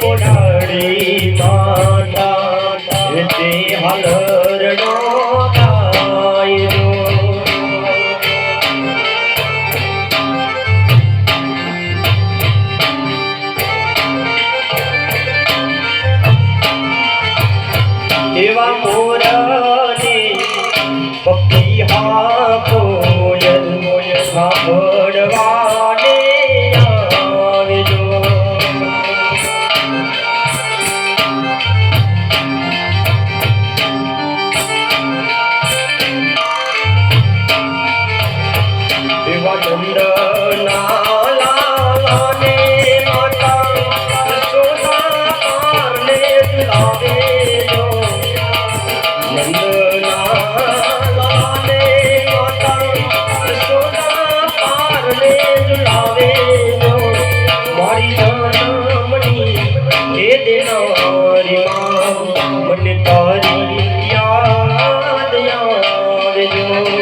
કુડાળી માતા તે હલરડો એવા મોરની પપ્પી હા કોયલ મોય સાંભળવા. હે દેનારી માં મને તારી યાદ આવે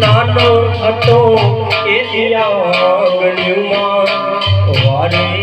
નાનો હતો એ દિયા ગણ્યુમાં વારે